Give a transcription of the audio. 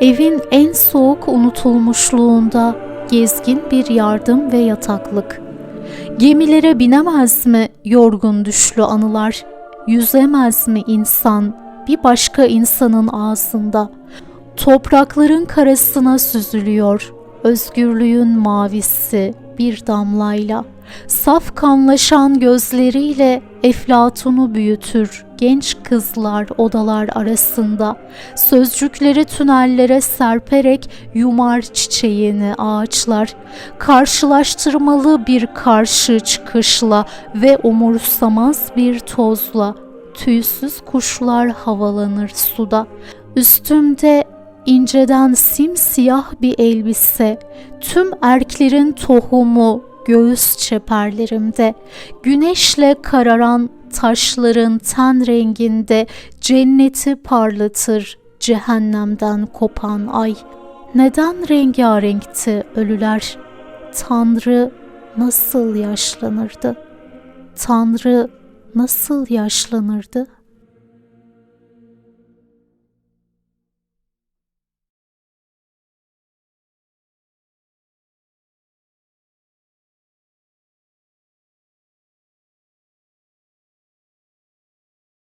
Evin en soğuk unutulmuşluğunda gezgin bir yardım ve yataklık. Gemilere binemez mi yorgun düşlü anılar? Yüzemez mi insan bir başka insanın ağzında? Toprakların karasına süzülüyor özgürlüğün mavisi bir damlayla. Saf kanlaşan gözleriyle eflatunu büyütür genç kızlar odalar arasında. Sözcükleri tünellere serperek yumar çiçeğini ağaçlar. Karşılaştırmalı bir karşı çıkışla ve umursamaz bir tozla. Tüysüz kuşlar havalanır suda. Üstümde inceden simsiyah bir elbise, tüm erklerin tohumu göğüs çeperlerimde, güneşle kararan taşların ten renginde cenneti parlatır cehennemden kopan ay. Neden rengarenkti ölüler? Tanrı nasıl yaşlanırdı? Tanrı nasıl yaşlanırdı?